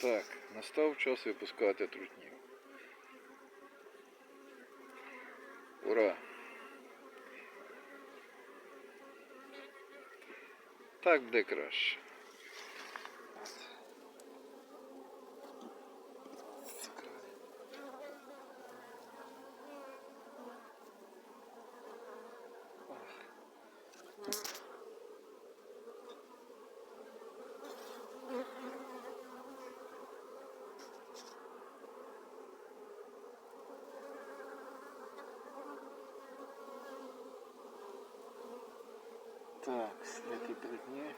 Так, настав час випускати трутнів. Ура! Так буде краще. Так, сняти трутні.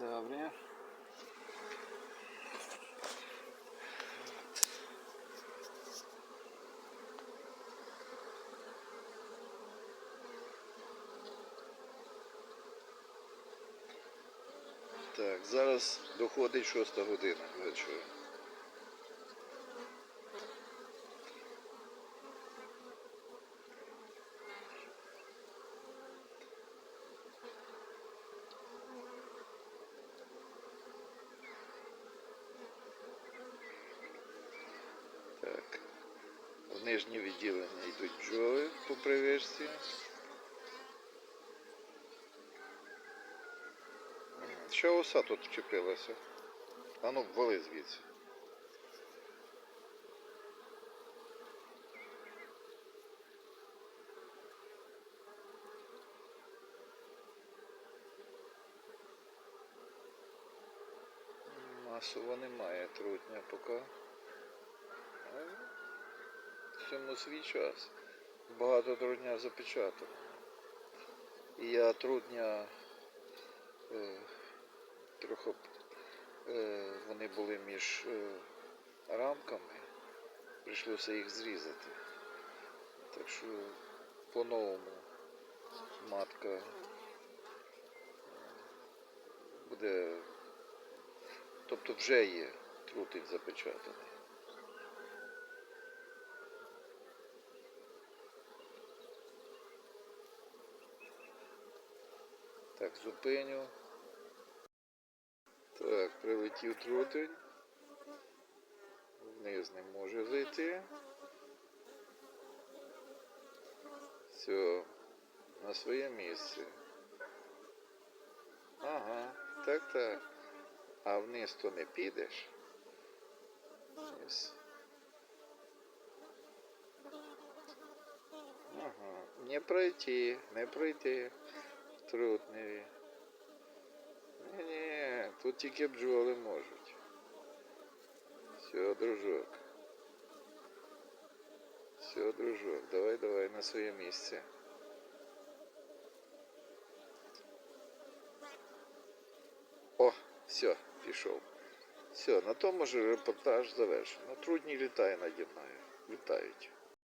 Добре. Так, зараз доходить шоста година вечора. Нижнє відділення йдуть бджоли по привичці. М, Ще оса тут вчепилася. А ну, вали звідси. Масово немає трутня поки. Всьому свій час. Багато трутня запечатано. І я трутня е, трохи е, вони були між е, рамками. Прийшлося їх зрізати. Так що по-новому матка е, буде. Тобто вже є трутень запечатаний. Так, зупиню. Так, прилетів трутень. Вниз не може зайти. Все, на своє місце. Ага, так, так. А вниз то не підеш. Вниз. Ага, не пройти, не пройти в трутневі. Ні-ні, тут тільки бджоли можуть. Все, дружок. Все, дружок, давай, давай на своє місце. О, все, пішов. Все, на тому ж репортаж завершено. Трудні літає наді мною. Літають.